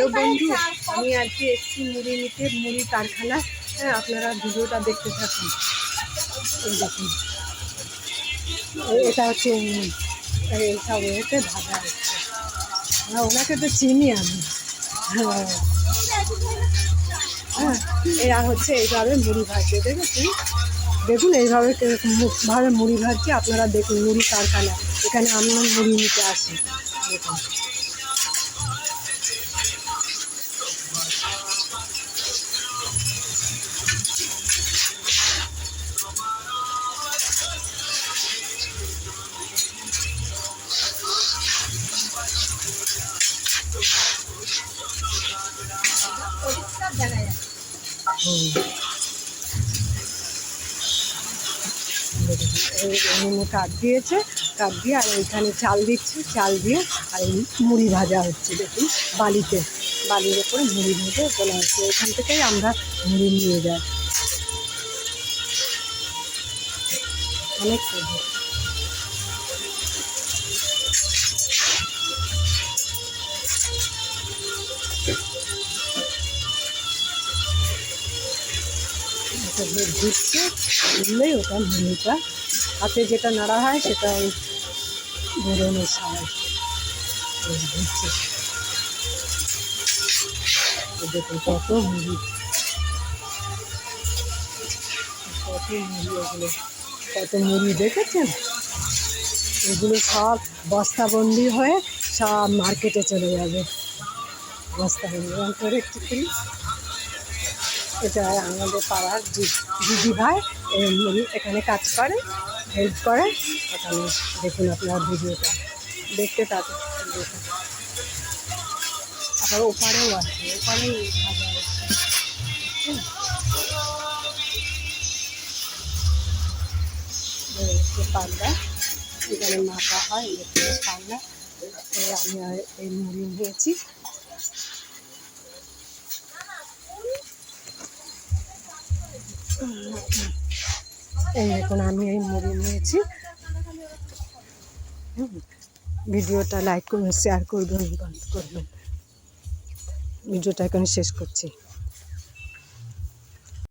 Hello বন্ধু আমি আজকে এসছি মুড়ি নিতে মুড়ি কারখানা। হ্যাঁ আপনারা ভিডিওটা দেখতে থাকুন। এই দেখুন। এটা হচ্ছে উম, এই সব ভাজা হচ্ছে। হ্যাঁ ওনাকে তো চিনি আমি। হ্যাঁ। হ্যাঁ এরা হচ্ছে এইভাবে মুড়ি ভাজছে দেখেছি দেখুন এইভাবে ভাবে মুড়ি ভাজছে আপনারা দেখুন মুড়ি কারখানা। এখানে আমরা মুড়ি নিতে আসি। দেখুন। কাঠ দিয়েছে কাঠ দিয়ে আর এইখানে চাল দিচ্ছে, চাল দিয়ে আর এই মুড়ি ভাজা হচ্ছে, দেখুন, বালিতে, বালির ওপরে মুড়ি ভেজে তোলা হচ্ছে। ওইখান থেকেই আমরা মুড়ি নিয়ে যাই। অনেক এটা যে ঘুরছে ওটা মুড়িটা হাতে যেটা নাড়া হয় সেটা ওই সাহায্য ঘুরছে দেখুন, কত মুড়ি কত মুড়ি এগুলো। কত মুড়ি দেখেছেন? এগুলো সব বস্তাবন্দি হয়ে সব মার্কেটে চলে যাবে। বস্তাবন্দি। করে একটু এটা আমাদের পাড়ার দিদি ভাই এখানে কাজ করে, হেল্প করে। এখানে দেখুন আপনার ভিডিওটা। দেখতে থাকুন আবার ওপারেও আছে। এই পাল্লা এখানে মাখা হয় হচ্ছে পাল্লা আমি এই মুড়ি নিয়েছি। এই এখন আমি এই মুড়ি নিয়েছি। ভিডিওটা লাইক করুন শেয়ার করবেন, বন্ধ করবেন। ভিডিওটা এখন শেষ করছি।